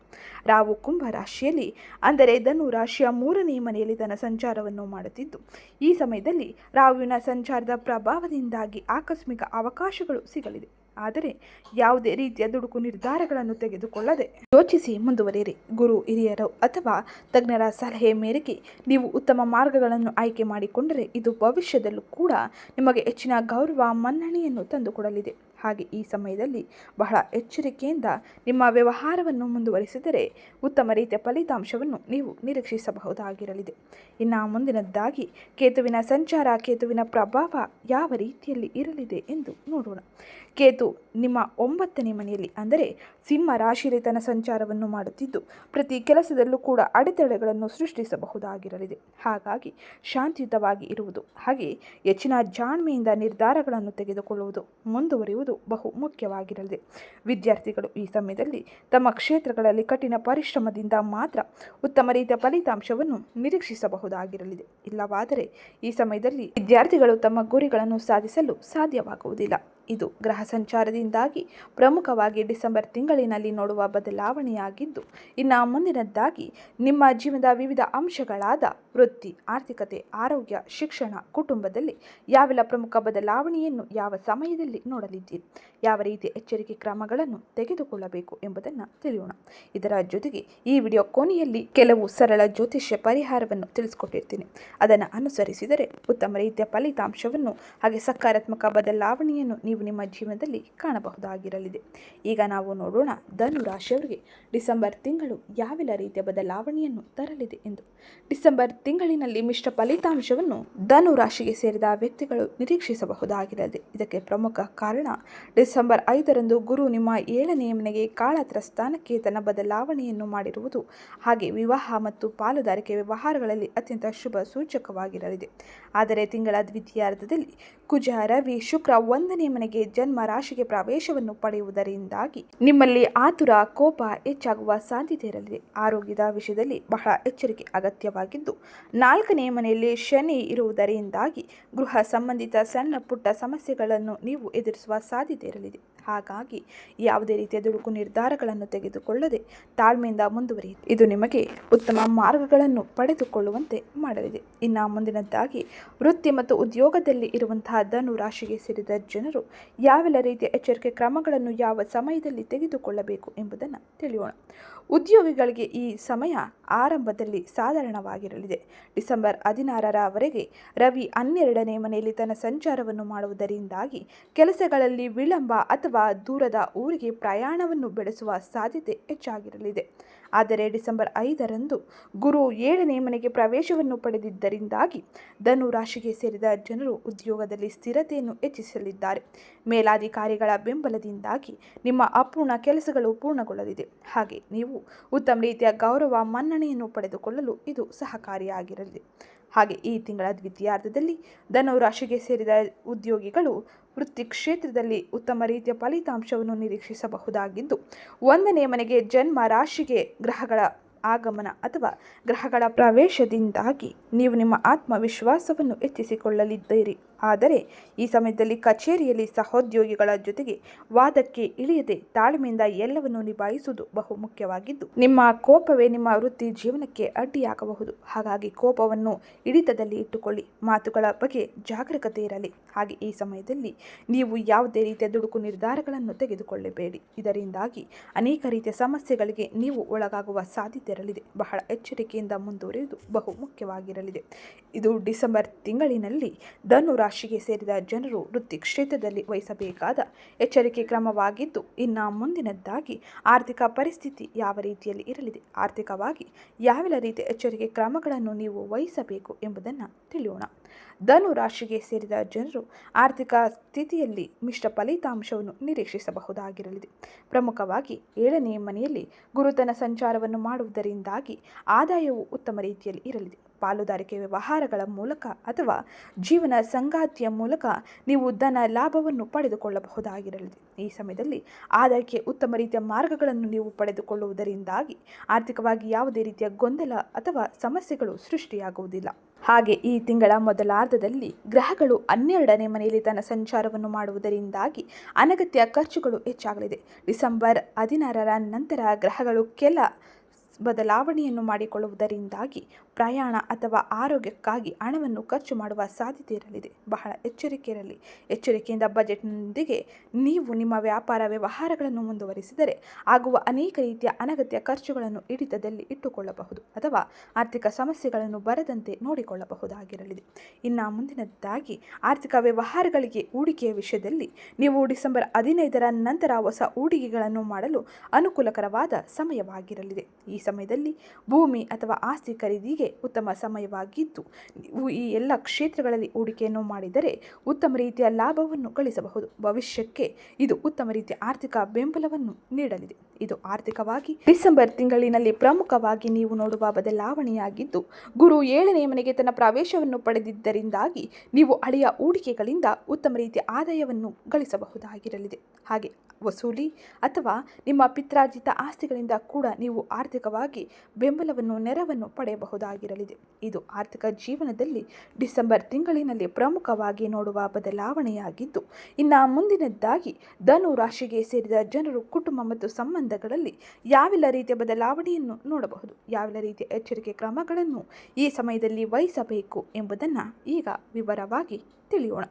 ರಾಹು ಕುಂಭ ರಾಶಿಯಲ್ಲಿ, ಅಂದರೆ ಧನು ರಾಶಿಯ ಮೂರನೇ ಮನೆಯಲ್ಲಿ ತನ್ನ ಸಂಚಾರವನ್ನು ಮಾಡುತ್ತಿದ್ದು, ಈ ಸಮಯದಲ್ಲಿ ರಾಹುವಿನ ಸಂಚಾರದ ಪ್ರಭಾವದಿಂದಾಗಿ ಆಕಸ್ಮಿಕ ಅವಕಾಶಗಳು ಸಿಗಲಿದೆ. ಆದರೆ ಯಾವುದೇ ರೀತಿಯ ದುಡುಕು ನಿರ್ಧಾರಗಳನ್ನು ತೆಗೆದುಕೊಳ್ಳದೆ ಯೋಚಿಸಿ ಮುಂದುವರಿಯಿರಿ. ಗುರು ಹಿರಿಯರು ಅಥವಾ ತಜ್ಞರ ಸಲಹೆ ಮೇರೆಗೆ ನೀವು ಉತ್ತಮ ಮಾರ್ಗಗಳನ್ನು ಆಯ್ಕೆ ಮಾಡಿಕೊಂಡರೆ ಇದು ಭವಿಷ್ಯದಲ್ಲೂ ಕೂಡ ನಿಮಗೆ ಹೆಚ್ಚಿನ ಗೌರವ ಮನ್ನಣೆಯನ್ನು ತಂದುಕೊಡಲಿದೆ. ಹಾಗೆ ಈ ಸಮಯದಲ್ಲಿ ಬಹಳ ಎಚ್ಚರಿಕೆಯಿಂದ ನಿಮ್ಮ ವ್ಯವಹಾರವನ್ನು ಮುಂದುವರಿಸಿದರೆ ಉತ್ತಮ ರೀತಿಯ ಫಲಿತಾಂಶವನ್ನು ನೀವು ನಿರೀಕ್ಷಿಸಬಹುದಾಗಿರಲಿದೆ. ಇನ್ನು ಮುಂದಿನದ್ದಾಗಿ, ಕೇತುವಿನ ಸಂಚಾರ, ಕೇತುವಿನ ಪ್ರಭಾವ ಯಾವ ರೀತಿಯಲ್ಲಿ ಇರಲಿದೆ ಎಂದು ನೋಡೋಣ. ಕೇತು ನಿಮ್ಮ ಒಂಬತ್ತನೇ ಮನೆಯಲ್ಲಿ ಅಂದರೆ ಸಿಂಹ ರಾಶಿಯಲ್ಲಿ ತನ್ನ ಸಂಚಾರವನ್ನು ಮಾಡುತ್ತಿದ್ದು, ಪ್ರತಿ ಕೆಲಸದಲ್ಲೂ ಕೂಡ ಅಡೆತಡೆಗಳನ್ನು ಸೃಷ್ಟಿಸಬಹುದಾಗಿರಲಿದೆ. ಹಾಗಾಗಿ ಶಾಂತಿಯುತವಾಗಿ ಇರುವುದು, ಹಾಗೆ ಹೆಚ್ಚಿನ ಜಾಣ್ಮೆಯಿಂದ ನಿರ್ಧಾರಗಳನ್ನು ತೆಗೆದುಕೊಳ್ಳುವುದು ಮುಂದುವರಿಯುವುದು ಬಹು ಮುಖ್ಯವಾಗಿರಲಿದೆ. ವಿದ್ಯಾರ್ಥಿಗಳು ಈ ಸಮಯದಲ್ಲಿ ತಮ್ಮ ಕ್ಷೇತ್ರಗಳಲ್ಲಿ ಕಠಿಣ ಪರಿಶ್ರಮದಿಂದ ಮಾತ್ರ ಉತ್ತಮ ರೀತಿಯ ಫಲಿತಾಂಶವನ್ನು ನಿರೀಕ್ಷಿಸಬಹುದಾಗಿರಲಿದೆ. ಇಲ್ಲವಾದರೆ ಈ ಸಮಯದಲ್ಲಿ ವಿದ್ಯಾರ್ಥಿಗಳು ತಮ್ಮ ಗುರಿಗಳನ್ನು ಸಾಧಿಸಲು ಸಾಧ್ಯವಾಗುವುದಿಲ್ಲ. ಇದು ಗ್ರಹ ಸಂಚಾರದಿಂದಾಗಿ ಪ್ರಮುಖವಾಗಿ ಡಿಸೆಂಬರ್ ತಿಂಗಳಿನಲ್ಲಿ ನೋಡುವ ಬದಲಾವಣೆಯಾಗಿದ್ದು, ಇನ್ನು ಮುಂದಿನದ್ದಾಗಿ ನಿಮ್ಮ ಜೀವನದ ವಿವಿಧ ಅಂಶಗಳಾದ ವೃತ್ತಿ, ಆರ್ಥಿಕತೆ, ಆರೋಗ್ಯ, ಶಿಕ್ಷಣ, ಕುಟುಂಬದಲ್ಲಿ ಯಾವೆಲ್ಲ ಪ್ರಮುಖ ಬದಲಾವಣೆಯನ್ನು ಯಾವ ಸಮಯದಲ್ಲಿ ನೋಡಲಿದ್ದೀರಿ, ಯಾವ ರೀತಿಯ ಎಚ್ಚರಿಕೆ ಕ್ರಮಗಳನ್ನು ತೆಗೆದುಕೊಳ್ಳಬೇಕು ಎಂಬುದನ್ನು ತಿಳಿಯೋಣ. ಇದರ ಜೊತೆಗೆ ಈ ವಿಡಿಯೋ ಕೊನೆಯಲ್ಲಿ ಕೆಲವು ಸರಳ ಜ್ಯೋತಿಷ್ಯ ಪರಿಹಾರವನ್ನು ತಿಳಿಸಿಕೊಟ್ಟಿರ್ತೀನಿ. ಅದನ್ನು ಅನುಸರಿಸಿದರೆ ಉತ್ತಮ ರೀತಿಯ ಫಲಿತಾಂಶವನ್ನು ಹಾಗೆ ಸಕಾರಾತ್ಮಕ ಬದಲಾವಣೆಯನ್ನು ನೀವು ನಿಮ್ಮ ಜೀವನದಲ್ಲಿ ಕಾಣಬಹುದಾಗಿರಲಿದೆ. ಈಗ ನಾವು ನೋಡೋಣ ಧನು ರಾಶಿಯವರಿಗೆ ಡಿಸೆಂಬರ್ ತಿಂಗಳು ಯಾವೆಲ್ಲ ರೀತಿಯ ಬದಲಾವಣೆಯನ್ನು ತರಲಿದೆ ಎಂದು. ಡಿಸೆಂಬರ್ ತಿಂಗಳಿನಲ್ಲಿ ಮಿಶ್ರ ಫಲಿತಾಂಶವನ್ನು ಧನು ರಾಶಿಗೆ ಸೇರಿದ ವ್ಯಕ್ತಿಗಳು ನಿರೀಕ್ಷಿಸಬಹುದಾಗಿರಲಿದೆ. ಇದಕ್ಕೆ ಪ್ರಮುಖ ಕಾರಣ ಡಿಸೆಂಬರ್ ಐದರಂದು ಗುರು ನಿಮ್ಮ ಏಳನೆಯ ಮನೆಗೆ ಕಾಳತ್ರ ಸ್ಥಾನಕ್ಕೆ ತನ್ನ ಬದಲಾವಣೆಯನ್ನು ಮಾಡಿರುವುದು. ಹಾಗೆ ವಿವಾಹ ಮತ್ತು ಪಾಲುದಾರಿಕೆ ವ್ಯವಹಾರಗಳಲ್ಲಿ ಅತ್ಯಂತ ಶುಭ ಸೂಚಕವಾಗಿರಲಿದೆ. ಆದರೆ ತಿಂಗಳ ದ್ವಿತೀಯಾರ್ಧದಲ್ಲಿ ಕುಜ ವಿ ಶುಕ್ರ ಒಂದನೇ ಮನೆಗೆ ಜನ್ಮ ರಾಶಿಗೆ ಪ್ರವೇಶವನ್ನು ಪಡೆಯುವುದರಿಂದಾಗಿ ನಿಮ್ಮಲ್ಲಿ ಆತುರ, ಕೋಪ ಹೆಚ್ಚಾಗುವ ಸಾಧ್ಯತೆ ಇರಲಿದೆ. ಆರೋಗ್ಯದ ವಿಷಯದಲ್ಲಿ ಬಹಳ ಎಚ್ಚರಿಕೆ ಅಗತ್ಯವಾಗಿದ್ದು, ನಾಲ್ಕನೇ ಮನೆಯಲ್ಲಿ ಶನಿ ಇರುವುದರಿಂದಾಗಿ ಗೃಹ ಸಂಬಂಧಿತ ಸಣ್ಣ ಪುಟ್ಟ ಸಮಸ್ಯೆಗಳನ್ನು ನೀವು ಎದುರಿಸುವ ಸಾಧ್ಯತೆ ಇರಲಿದೆ. ಹಾಗಾಗಿ ಯಾವುದೇ ರೀತಿಯ ದುಡುಕು ನಿರ್ಧಾರಗಳನ್ನು ತೆಗೆದುಕೊಳ್ಳದೆ ತಾಳ್ಮೆಯಿಂದ ಮುಂದುವರಿಯಿತು ಇದು ನಿಮಗೆ ಉತ್ತಮ ಮಾರ್ಗಗಳನ್ನು ಪಡೆದುಕೊಳ್ಳುವಂತೆ ಮಾಡಲಿದೆ. ಇನ್ನು ಮುಂದಿನದ್ದಾಗಿ ವೃತ್ತಿ ಮತ್ತು ಉದ್ಯೋಗದಲ್ಲಿ ಇರುವಂತಹ ಧನು ರಾಶಿಗೆ ಸೇರಿದ ಜನರು ಯಾವೆಲ್ಲ ರೀತಿಯ ಎಚ್ಚರಿಕೆ ಕ್ರಮಗಳನ್ನು ಯಾವ ಸಮಯದಲ್ಲಿ ತೆಗೆದುಕೊಳ್ಳಬೇಕು ಎಂಬುದನ್ನು ತಿಳಿಯೋಣ. ಉದ್ಯೋಗಿಗಳಿಗೆ ಈ ಸಮಯ ಆರಂಭದಲ್ಲಿ ಸಾಧಾರಣವಾಗಿರಲಿದೆ. ಡಿಸೆಂಬರ್ ಹದಿನಾರರವರೆಗೆ ರವಿ ಹನ್ನೆರಡನೇ ಮನೆಯಲ್ಲಿ ತನ್ನ ಸಂಚಾರವನ್ನು ಮಾಡುವುದರಿಂದಾಗಿ ಕೆಲಸಗಳಲ್ಲಿ ವಿಳಂಬ ಅಥವಾ ದೂರದ ಊರಿಗೆ ಪ್ರಯಾಣವನ್ನು ಬೆಳೆಸುವ ಸಾಧ್ಯತೆ ಹೆಚ್ಚಾಗಿರಲಿದೆ. ಆದರೆ ಡಿಸೆಂಬರ್ ಐದರಂದು ಗುರು ಏಳನೇ ಮನೆಗೆ ಪ್ರವೇಶವನ್ನು ಪಡೆದಿದ್ದರಿಂದಾಗಿ ಧನು ರಾಶಿಗೆ ಸೇರಿದ ಜನರು ಉದ್ಯೋಗದಲ್ಲಿ ಸ್ಥಿರತೆಯನ್ನು ಹೆಚ್ಚಿಸಲಿದ್ದಾರೆ. ಮೇಲಾಧಿಕಾರಿಗಳ ಬೆಂಬಲದಿಂದಾಗಿ ನಿಮ್ಮ ಅಪೂರ್ಣ ಕೆಲಸಗಳು ಪೂರ್ಣಗೊಳ್ಳಲಿದೆ. ಹಾಗೆ ನೀವು ಉತ್ತಮ ರೀತಿಯ ಗೌರವ ಮನ್ನಣೆಯನ್ನು ಪಡೆದುಕೊಳ್ಳಲು ಇದು ಸಹಕಾರಿಯಾಗಿರಲಿದೆ ಹಾಗೆ ಈ ತಿಂಗಳ ದ್ವಿತೀಯಾರ್ಧದಲ್ಲಿ ಧನು ರಾಶಿಗೆ ಸೇರಿದ ಉದ್ಯೋಗಿಗಳು ವೃತ್ತಿ ಕ್ಷೇತ್ರದಲ್ಲಿ ಉತ್ತಮ ರೀತಿಯ ಫಲಿತಾಂಶವನ್ನು ನಿರೀಕ್ಷಿಸಬಹುದಾಗಿದ್ದು, ಒಂದನೇ ಮನೆಗೆ ಜನ್ಮ ರಾಶಿಗೆ ಗ್ರಹಗಳ ಆಗಮನ ಅಥವಾ ಗ್ರಹಗಳ ಪ್ರವೇಶದಿಂದಾಗಿ ನೀವು ನಿಮ್ಮ ಆತ್ಮವಿಶ್ವಾಸವನ್ನು ಹೆಚ್ಚಿಸಿಕೊಳ್ಳಲಿದ್ದೀರಿ. ಆದರೆ ಈ ಸಮಯದಲ್ಲಿ ಕಚೇರಿಯಲ್ಲಿ ಸಹೋದ್ಯೋಗಿಗಳ ಜೊತೆಗೆ ವಾದಕ್ಕೆ ಇಳಿಯದೆ ತಾಳ್ಮೆಯಿಂದ ಎಲ್ಲವನ್ನು ನಿಭಾಯಿಸುವುದು ಬಹು ಮುಖ್ಯವಾಗಿದ್ದು, ನಿಮ್ಮ ಕೋಪವೇ ನಿಮ್ಮ ವೃತ್ತಿ ಜೀವನಕ್ಕೆ ಅಡ್ಡಿಯಾಗಬಹುದು. ಹಾಗಾಗಿ ಕೋಪವನ್ನು ಹಿಡಿತದಲ್ಲಿ ಇಟ್ಟುಕೊಳ್ಳಿ. ಮಾತುಗಳ ಬಗ್ಗೆ ಜಾಗರೂಕತೆ ಇರಲಿ. ಹಾಗೆ ಈ ಸಮಯದಲ್ಲಿ ನೀವು ಯಾವುದೇ ರೀತಿಯ ದುಡುಕು ನಿರ್ಧಾರಗಳನ್ನು ತೆಗೆದುಕೊಳ್ಳಬೇಡಿ. ಇದರಿಂದಾಗಿ ಅನೇಕ ರೀತಿಯ ಸಮಸ್ಯೆಗಳಿಗೆ ನೀವು ಒಳಗಾಗುವ ಸಾಧ್ಯತೆ ಇರಲಿದೆ. ಬಹಳ ಎಚ್ಚರಿಕೆಯಿಂದ ಮುಂದುವರಿಯುವುದು ಬಹು ಮುಖ್ಯವಾಗಿರಲಿದೆ. ಇದು ಡಿಸೆಂಬರ್ ತಿಂಗಳಿನಲ್ಲಿ ಧನು ರಾಶಿಗೆ ಸೇರಿದ ಜನರು ವೃತ್ತಿ ಕ್ಷೇತ್ರದಲ್ಲಿ ವಹಿಸಬೇಕಾದ ಎಚ್ಚರಿಕೆ ಕ್ರಮವಾಗಿದ್ದು, ಇನ್ನು ಮುಂದಿನದ್ದಾಗಿ ಆರ್ಥಿಕ ಪರಿಸ್ಥಿತಿ ಯಾವ ರೀತಿಯಲ್ಲಿ ಇರಲಿದೆ, ಆರ್ಥಿಕವಾಗಿ ಯಾವೆಲ್ಲ ರೀತಿಯ ಎಚ್ಚರಿಕೆ ಕ್ರಮಗಳನ್ನು ನೀವು ವಹಿಸಬೇಕು ಎಂಬುದನ್ನು ತಿಳಿಯೋಣ. ಧನು ರಾಶಿಗೆ ಸೇರಿದ ಜನರು ಆರ್ಥಿಕ ಸ್ಥಿತಿಯಲ್ಲಿ ಮಿಶ್ರ ಫಲಿತಾಂಶವನ್ನು ನಿರೀಕ್ಷಿಸಬಹುದಾಗಿರಲಿದೆ. ಪ್ರಮುಖವಾಗಿ ಏಳನೇ ಮನೆಯಲ್ಲಿ ಗುರುತನ ಸಂಚಾರವನ್ನು ಮಾಡುವುದರಿಂದಾಗಿ ಆದಾಯವು ಉತ್ತಮ ರೀತಿಯಲ್ಲಿ ಇರಲಿದೆ. ಪಾಲುದಾರಿಕೆ ವ್ಯವಹಾರಗಳ ಮೂಲಕ ಅಥವಾ ಜೀವನ ಸಂಗಾತಿಯ ಮೂಲಕ ನೀವು ಧನ ಲಾಭವನ್ನು ಪಡೆದುಕೊಳ್ಳಬಹುದಾಗಿರಲಿದೆ ಈ ಸಮಯದಲ್ಲಿ ಆದಾಯಕ್ಕೆ ಉತ್ತಮ ರೀತಿಯ ಮಾರ್ಗಗಳನ್ನು ನೀವು ಪಡೆದುಕೊಳ್ಳುವುದರಿಂದಾಗಿ ಆರ್ಥಿಕವಾಗಿ ಯಾವುದೇ ರೀತಿಯ ಗೊಂದಲ ಅಥವಾ ಸಮಸ್ಯೆಗಳು ಸೃಷ್ಟಿಯಾಗುವುದಿಲ್ಲ. ಹಾಗೆ ಈ ತಿಂಗಳ ಮೊದಲಾರ್ಧದಲ್ಲಿ ಗ್ರಹಗಳು ಹನ್ನೆರಡನೇ ಮನೆಯಲ್ಲಿ ತನ್ನ ಸಂಚಾರವನ್ನು ಮಾಡುವುದರಿಂದಾಗಿ ಅನಗತ್ಯ ಖರ್ಚುಗಳು ಹೆಚ್ಚಾಗಲಿದೆ. ಡಿಸೆಂಬರ್ ಹದಿನಾರರ ನಂತರ ಗ್ರಹಗಳು ಕೆಲ ಬದಲಾವಣೆಯನ್ನು ಮಾಡಿಕೊಳ್ಳುವುದರಿಂದಾಗಿ ಪ್ರಯಾಣ ಅಥವಾ ಆರೋಗ್ಯಕ್ಕಾಗಿ ಹಣವನ್ನು ಖರ್ಚು ಮಾಡುವ ಸಾಧ್ಯತೆ ಇರಲಿದೆ. ಬಹಳ ಎಚ್ಚರಿಕೆ ಇರಲಿ ಎಚ್ಚರಿಕೆಯಿಂದ ಬಜೆಟ್ನೊಂದಿಗೆ ನೀವು ನಿಮ್ಮ ವ್ಯಾಪಾರ ವ್ಯವಹಾರಗಳನ್ನು ಮುಂದುವರಿಸಿದರೆ ಆಗುವ ಅನೇಕ ರೀತಿಯ ಅನಗತ್ಯ ಖರ್ಚುಗಳನ್ನು ಹಿಡಿತದಲ್ಲಿ ಇಟ್ಟುಕೊಳ್ಳಬಹುದು ಅಥವಾ ಆರ್ಥಿಕ ಸಮಸ್ಯೆಗಳನ್ನು ಬರದಂತೆ ನೋಡಿಕೊಳ್ಳಬಹುದಾಗಿರಲಿದೆ. ಇನ್ನು ಮುಂದಿನದ್ದಾಗಿ ಆರ್ಥಿಕ ವ್ಯವಹಾರಗಳಿಗೆ ಹೂಡಿಕೆಯ ವಿಷಯದಲ್ಲಿ ನೀವು ಡಿಸೆಂಬರ್ ಹದಿನೈದರ ನಂತರ ಹೊಸ ಹೂಡಿಕೆಗಳನ್ನು ಮಾಡಲು ಅನುಕೂಲಕರವಾದ ಸಮಯವಾಗಿರಲಿದೆ. ಈ ಸಮಯದಲ್ಲಿ ಭೂಮಿ ಅಥವಾ ಆಸ್ತಿ ಖರೀದಿಗೆ ಉತ್ತಮ ಸಮಯವಾಗಿದ್ದು, ನೀವು ಈ ಎಲ್ಲ ಕ್ಷೇತ್ರಗಳಲ್ಲಿ ಹೂಡಿಕೆಯನ್ನು ಮಾಡಿದರೆ ಉತ್ತಮ ರೀತಿಯ ಲಾಭವನ್ನು ಗಳಿಸಬಹುದು. ಭವಿಷ್ಯಕ್ಕೆ ಇದು ಉತ್ತಮ ರೀತಿಯ ಆರ್ಥಿಕ ಬೆಂಬಲವನ್ನು ನೀಡಲಿದೆ. ಇದು ಆರ್ಥಿಕವಾಗಿ ಡಿಸೆಂಬರ್ ತಿಂಗಳಿನಲ್ಲಿ ಪ್ರಮುಖವಾಗಿ ನೀವು ನೋಡುವ ಬದಲಾವಣೆಯಾಗಿದ್ದು, ಗುರು ಏಳನೇ ಮನೆಗೆ ತನ್ನ ಪ್ರವೇಶವನ್ನು ಪಡೆದಿದ್ದರಿಂದಾಗಿ ನೀವು ಹಳೆಯ ಹೂಡಿಕೆಗಳಿಂದ ಉತ್ತಮ ರೀತಿಯ ಆದಾಯವನ್ನು ಗಳಿಸಬಹುದಾಗಿರಲಿದೆ. ಹಾಗೆ ವಸೂಲಿ ಅಥವಾ ನಿಮ್ಮ ಪಿತ್ರಾರ್ಜಿತ ಆಸ್ತಿಗಳಿಂದ ಕೂಡ ನೀವು ಆರ್ಥಿಕವಾಗಿ ಬೆಂಬಲವನ್ನು, ನೆರವನ್ನು ಪಡೆಯಬಹುದಾಗಿರಲಿದೆ. ಇದು ಆರ್ಥಿಕ ಜೀವನದಲ್ಲಿ ಡಿಸೆಂಬರ್ ತಿಂಗಳಿನಲ್ಲಿ ಪ್ರಮುಖವಾಗಿ ನೋಡುವ ಬದಲಾವಣೆಯಾಗಿದ್ದು, ಇನ್ನು ಮುಂದಿನದ್ದಾಗಿ ಧನು ರಾಶಿಗೆ ಸೇರಿದ ಜನರು ಕುಟುಂಬ ಮತ್ತು ಸಂಬಂಧಗಳಲ್ಲಿ ಯಾವೆಲ್ಲ ರೀತಿಯ ಬದಲಾವಣೆಯನ್ನು ನೋಡಬಹುದು, ಯಾವೆಲ್ಲ ರೀತಿಯ ಎಚ್ಚರಿಕೆ ಕ್ರಮಗಳನ್ನು ಈ ಸಮಯದಲ್ಲಿ ವಹಿಸಬೇಕು ಎಂಬುದನ್ನು ಈಗ ವಿವರವಾಗಿ ತಿಳಿಯೋಣ.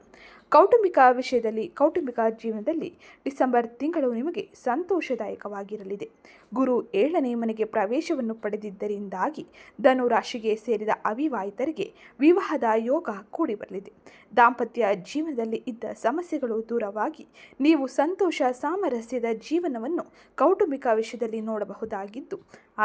ಕೌಟುಂಬಿಕ ವಿಷಯದಲ್ಲಿ, ಕೌಟುಂಬಿಕ ಜೀವನದಲ್ಲಿ ಡಿಸೆಂಬರ್ ತಿಂಗಳು ನಿಮಗೆ ಸಂತೋಷದಾಯಕವಾಗಿರಲಿದೆ. ಗುರು ಏಳನೇ ಮನೆಗೆ ಪ್ರವೇಶವನ್ನು ಪಡೆದಿದ್ದರಿಂದಾಗಿ ಧನು ರಾಶಿಗೆ ಸೇರಿದ ಅವಿವಾಹಿತರಿಗೆ ವಿವಾಹದ ಯೋಗ ಕೂಡಿ ಬರಲಿದೆ. ದಾಂಪತ್ಯ ಜೀವನದಲ್ಲಿ ಇದ್ದ ಸಮಸ್ಯೆಗಳು ದೂರವಾಗಿ ನೀವು ಸಂತೋಷ ಸಾಮರಸ್ಯದ ಜೀವನವನ್ನು ಕೌಟುಂಬಿಕ ವಿಷಯದಲ್ಲಿ ನೋಡಬಹುದಾಗಿದ್ದು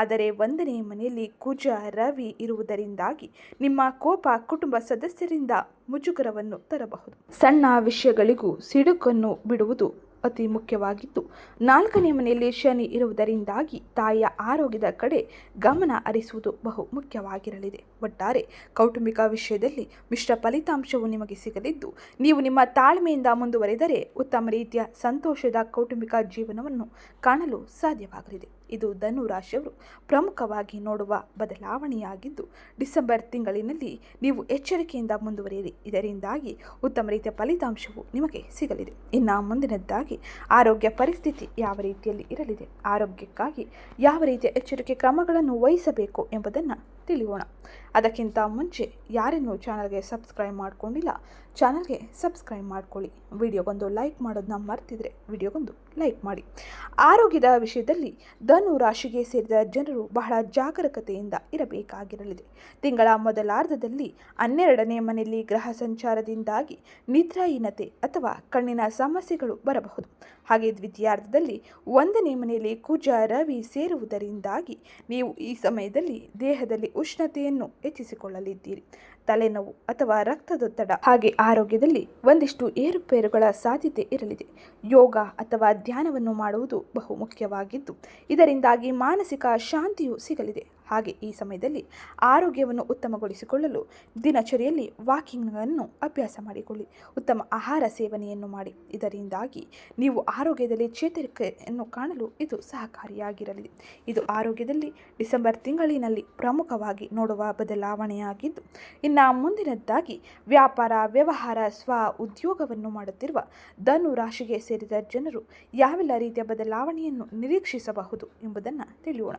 ಆದರೆ ಒಂದನೇ ಮನೆಯಲ್ಲಿ ಕುಜ ರವಿ ಇರುವುದರಿಂದಾಗಿ ನಿಮ್ಮ ಕೋಪ ಕುಟುಂಬ ಸದಸ್ಯರಿಂದ ಮುಜುಗರವನ್ನು ತರಬಹುದು. ಸಣ್ಣ ವಿಷಯಗಳಿಗೂ ಸಿಡುಕನ್ನು ಬಿಡುವುದು ಅತಿ ಮುಖ್ಯವಾಗಿದ್ದು ನಾಲ್ಕನೇ ಮನೆಯಲ್ಲಿ ಶನಿ ಇರುವುದರಿಂದಾಗಿ ತಾಯಿಯ ಆರೋಗ್ಯದ ಕಡೆ ಗಮನ ಹರಿಸುವುದು ಬಹು ಮುಖ್ಯವಾಗಿರಲಿದೆ. ಒಟ್ಟಾರೆ ಕೌಟುಂಬಿಕ ವಿಷಯದಲ್ಲಿ ಮಿಶ್ರ ಫಲಿತಾಂಶವು ನಿಮಗೆ ಸಿಗಲಿದ್ದು, ನೀವು ನಿಮ್ಮ ತಾಳ್ಮೆಯಿಂದ ಮುಂದುವರೆದರೆ ಉತ್ತಮ ರೀತಿಯ ಸಂತೋಷದ ಕೌಟುಂಬಿಕ ಜೀವನವನ್ನು ಕಾಣಲು ಸಾಧ್ಯವಾಗಲಿದೆ. ಇದು ಧನು ರಾಶಿಯವರು ಪ್ರಮುಖವಾಗಿ ನೋಡುವ ಬದಲಾವಣೆಯಾಗಿದ್ದು, ಡಿಸೆಂಬರ್ ತಿಂಗಳಿನಲ್ಲಿ ನೀವು ಎಚ್ಚರಿಕೆಯಿಂದ ಮುಂದುವರಿಯಿರಿ. ಇದರಿಂದಾಗಿ ಉತ್ತಮ ರೀತಿಯ ಫಲಿತಾಂಶವು ನಿಮಗೆ ಸಿಗಲಿದೆ. ಇನ್ನು ಮುಂದಿನದ್ದಾಗಿ ಆರೋಗ್ಯ ಪರಿಸ್ಥಿತಿ ಯಾವ ರೀತಿಯಲ್ಲಿ ಇರಲಿದೆ? ಆರೋಗ್ಯಕ್ಕಾಗಿ ಯಾವ ರೀತಿಯ ಎಚ್ಚರಿಕೆ ಕ್ರಮಗಳನ್ನು ವಹಿಸಬೇಕು ಎಂಬುದನ್ನು ತಿಳಿಯೋಣ. ಅದಕ್ಕಿಂತ ಮುಂಚೆ ಯಾರೇನೂ ಚಾನಲ್ಗೆ ಸಬ್ಸ್ಕ್ರೈಬ್ ಮಾಡ್ಕೊಂಡಿಲ್ಲ, ಚಾನಲ್ಗೆ ಸಬ್ಸ್ಕ್ರೈಬ್ ಮಾಡ್ಕೊಳ್ಳಿ. ವಿಡಿಯೋಗೊಂದು ಲೈಕ್ ಮಾಡೋದನ್ನ ಮರ್ತಿದ್ರೆ, ವಿಡಿಯೋಗೊಂದು ಲೈಕ್ ಮಾಡಿ. ಆರೋಗ್ಯದ ವಿಷಯದಲ್ಲಿ ಧನು ರಾಶಿಗೆ ಸೇರಿದ ಜನರು ಬಹಳ ಜಾಗರೂಕತೆಯಿಂದ ಇರಬೇಕಾಗಿರಲಿದೆ. ತಿಂಗಳ ಮೊದಲಾರ್ಧದಲ್ಲಿ ಹನ್ನೆರಡನೇ ಮನೆಯಲ್ಲಿ ಗ್ರಹ ಸಂಚಾರದಿಂದಾಗಿ ನಿದ್ರಾಹೀನತೆ ಅಥವಾ ಕಣ್ಣಿನ ಸಮಸ್ಯೆಗಳು ಬರಬಹುದು. ಹಾಗೆ ದ್ವಿತೀಯಾರ್ಧದಲ್ಲಿ ಒಂದನೇ ಮನೆಯಲ್ಲಿ ಕುಜ, ರವಿ ಸೇರುವುದರಿಂದಾಗಿ ನೀವು ಈ ಸಮಯದಲ್ಲಿ ದೇಹದಲ್ಲಿ ಉಷ್ಣತೆಯನ್ನು ಹೆಚ್ಚಿಸಿಕೊಳ್ಳಲಿದ್ದೀರಿ. ತಲೆನೋವು ಅಥವಾ ರಕ್ತದೊತ್ತಡ ಹಾಗೆ ಆರೋಗ್ಯದಲ್ಲಿ ಒಂದಿಷ್ಟು ಏರುಪೇರುಗಳ ಸಾಧ್ಯತೆ ಇರಲಿದೆ. ಯೋಗ ಅಥವಾ ಧ್ಯಾನವನ್ನು ಮಾಡುವುದು ಬಹು ಮುಖ್ಯವಾಗಿದ್ದು ಇದರಿಂದಾಗಿ ಮಾನಸಿಕ ಶಾಂತಿಯು ಸಿಗಲಿದೆ. ಹಾಗೆ ಈ ಸಮಯದಲ್ಲಿ ಆರೋಗ್ಯವನ್ನು ಉತ್ತಮಗೊಳಿಸಿಕೊಳ್ಳಲು ದಿನಚರಿಯಲ್ಲಿ ವಾಕಿಂಗನ್ನು ಅಭ್ಯಾಸ ಮಾಡಿಕೊಳ್ಳಿ. ಉತ್ತಮ ಆಹಾರ ಸೇವನೆಯನ್ನು ಮಾಡಿ. ಇದರಿಂದಾಗಿ ನೀವು ಆರೋಗ್ಯದಲ್ಲಿ ಚೇತರಿಕೆಯನ್ನು ಕಾಣಲು ಇದು ಸಹಕಾರಿಯಾಗಿರಲಿದೆ ಇದು ಆರೋಗ್ಯದಲ್ಲಿ ಡಿಸೆಂಬರ್ ತಿಂಗಳಿನಲ್ಲಿ ಪ್ರಮುಖವಾಗಿ ನೋಡುವ ಬದಲಾವಣೆಯಾಗಿದ್ದು, ಇನ್ನು ಮುಂದಿನದ್ದಾಗಿ ವ್ಯಾಪಾರ, ವ್ಯವಹಾರ, ಸ್ವ ಉದ್ಯೋಗವನ್ನು ಮಾಡುತ್ತಿರುವ ಧನು ರಾಶಿಗೆ ಸೇರಿದ ಜನರು ಯಾವೆಲ್ಲ ರೀತಿಯ ಬದಲಾವಣೆಯನ್ನು ನಿರೀಕ್ಷಿಸಬಹುದು ಎಂಬುದನ್ನು ತಿಳಿಯೋಣ.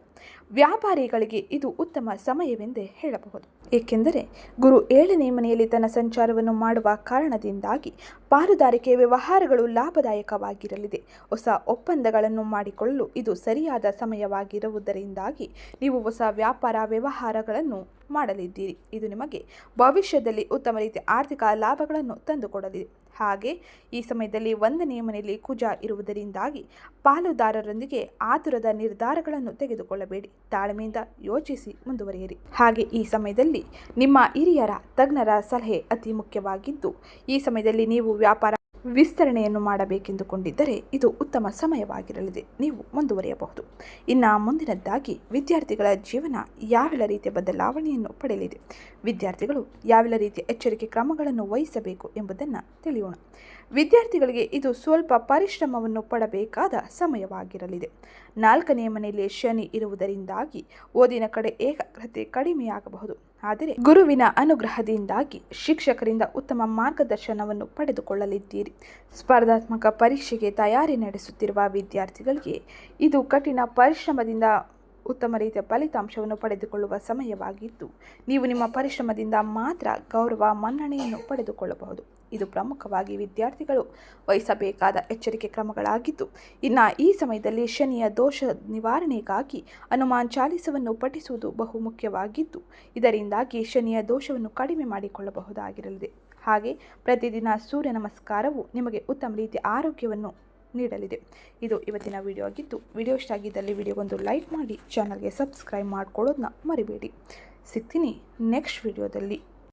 ವ್ಯಾಪಾರಿಗಳಿಗೆ ಇದು ಉತ್ತಮ ಸಮಯವೆಂದೇ ಹೇಳಬಹುದು. ಏಕೆಂದರೆ ಗುರು ಏಳನೇ ಮನೆಯಲ್ಲಿ ತನ್ನ ಸಂಚಾರವನ್ನು ಮಾಡುವ ಕಾರಣದಿಂದಾಗಿ ಪಾಲುದಾರಿಕೆ ವ್ಯವಹಾರಗಳು ಲಾಭದಾಯಕವಾಗಿರಲಿದೆ. ಹೊಸ ಒಪ್ಪಂದಗಳನ್ನು ಮಾಡಿಕೊಳ್ಳಲು ಇದು ಸರಿಯಾದ ಸಮಯವಾಗಿರುವುದರಿಂದಾಗಿ ನೀವು ಹೊಸ ವ್ಯಾಪಾರ ವ್ಯವಹಾರಗಳನ್ನು ಮಾಡಲಿದ್ದೀರಿ. ಇದು ನಿಮಗೆ ಭವಿಷ್ಯದಲ್ಲಿ ಉತ್ತಮ ರೀತಿಯ ಆರ್ಥಿಕ ಲಾಭಗಳನ್ನು ತಂದುಕೊಡಲಿದೆ ಹಾಗೆ ಈ ಸಮಯದಲ್ಲಿ ಒಂದನೆಯ ಮನೆಯಲ್ಲಿ ಕುಜ ಇರುವುದರಿಂದಾಗಿ ಪಾಲುದಾರರೊಂದಿಗೆ ಆತುರದ ನಿರ್ಧಾರಗಳನ್ನು ತೆಗೆದುಕೊಳ್ಳಬೇಡಿ. ತಾಳ್ಮೆಯಿಂದ ಯೋಚಿಸಿ ಮುಂದುವರಿಯಿರಿ. ಹಾಗೆ ಈ ಸಮಯದಲ್ಲಿ ನಿಮ್ಮ ಹಿರಿಯರ ತಜ್ಞರ ಸಲಹೆ ಅತಿ ಮುಖ್ಯವಾಗಿದ್ದು, ಈ ಸಮಯದಲ್ಲಿ ನೀವು ವ್ಯಾಪಾರ ವಿಸ್ತರಣೆಯನ್ನು ಮಾಡಬೇಕೆಂದುಕೊಂಡಿದ್ದರೆ ಇದು ಉತ್ತಮ ಸಮಯವಾಗಿರಲಿದೆ. ನೀವು ಮುಂದುವರಿಯಬಹುದು. ಇನ್ನು ಮುಂದಿನದ್ದಾಗಿ ವಿದ್ಯಾರ್ಥಿಗಳ ಜೀವನ ಯಾವೆಲ್ಲ ರೀತಿಯ ಬದಲಾವಣೆಯನ್ನು ಪಡೆಯಲಿದೆ? ವಿದ್ಯಾರ್ಥಿಗಳು ಯಾವೆಲ್ಲ ರೀತಿಯ ಎಚ್ಚರಿಕೆ ಕ್ರಮಗಳನ್ನು ವಹಿಸಬೇಕು ಎಂಬುದನ್ನು ತಿಳಿಯೋಣ. ವಿದ್ಯಾರ್ಥಿಗಳಿಗೆ ಇದು ಸ್ವಲ್ಪ ಪರಿಶ್ರಮವನ್ನು ಪಡಬೇಕಾದ ಸಮಯವಾಗಿರಲಿದೆ. ನಾಲ್ಕನೆಯ ಮನೆಯಲ್ಲಿ ಶನಿ ಇರುವುದರಿಂದಾಗಿ ಓದಿನ ಕಡೆ ಏಕಾಗ್ರತೆ ಕಡಿಮೆಯಾಗಬಹುದು. ಆದರೆ ಗುರುವಿನ ಅನುಗ್ರಹದಿಂದಾಗಿ ಶಿಕ್ಷಕರಿಂದ ಉತ್ತಮ ಮಾರ್ಗದರ್ಶನವನ್ನು ಪಡೆದುಕೊಳ್ಳಲಿದ್ದೀರಿ. ಸ್ಪರ್ಧಾತ್ಮಕ ಪರೀಕ್ಷೆಗೆ ತಯಾರಿ ನಡೆಸುತ್ತಿರುವ ವಿದ್ಯಾರ್ಥಿಗಳಿಗೆ ಇದು ಕಠಿಣ ಪರಿಶ್ರಮದಿಂದ ಉತ್ತಮ ರೀತಿಯ ಫಲಿತಾಂಶವನ್ನು ಪಡೆದುಕೊಳ್ಳುವ ಸಮಯವಾಗಿದ್ದು, ನೀವು ನಿಮ್ಮ ಪರಿಶ್ರಮದಿಂದ ಮಾತ್ರ ಗೌರವ, ಮನ್ನಣೆಯನ್ನು ಪಡೆದುಕೊಳ್ಳಬಹುದು. ಇದು ಪ್ರಮುಖವಾಗಿ ವಿದ್ಯಾರ್ಥಿಗಳು ವಹಿಸಬೇಕಾದ ಎಚ್ಚರಿಕೆ ಕ್ರಮಗಳಾಗಿದ್ದು, ಇನ್ನು ಈ ಸಮಯದಲ್ಲಿ ಶನಿಯ ದೋಷ ನಿವಾರಣೆಗಾಗಿ ಅನುಮಾನ್ ಚಾಲಿಸವನ್ನು ಪಠಿಸುವುದು ಬಹು ಮುಖ್ಯವಾಗಿದ್ದು, ಇದರಿಂದಾಗಿ ಶನಿಯ ದೋಷವನ್ನು ಕಡಿಮೆ ಮಾಡಿಕೊಳ್ಳಬಹುದಾಗಿರಲಿದೆ. ಹಾಗೆ ಪ್ರತಿದಿನ ಸೂರ್ಯ ನಮಸ್ಕಾರವು ನಿಮಗೆ ಉತ್ತಮ ರೀತಿಯ ಆರೋಗ್ಯವನ್ನು ನೀಡಲಿದೆ. ಇದು ಇವತ್ತಿನ ವಿಡಿಯೋ ಆಗಿದ್ದು ವಿಡಿಯೋ ಇಷ್ಟ ಆಗಿದ್ದಲ್ಲಿ ವಿಡಿಯೋಗೊಂದು ಲೈಕ್ ಮಾಡಿ ಚಾನಲ್ಗೆ ಸಬ್ಸ್ಕ್ರೈಬ್ ಮಾಡ್ಕೊಳ್ಳೋದನ್ನ ಮರಿಬೇಡಿ. ಸಿಗ್ತೀನಿ ನೆಕ್ಸ್ಟ್ ವಿಡಿಯೋದಲ್ಲಿ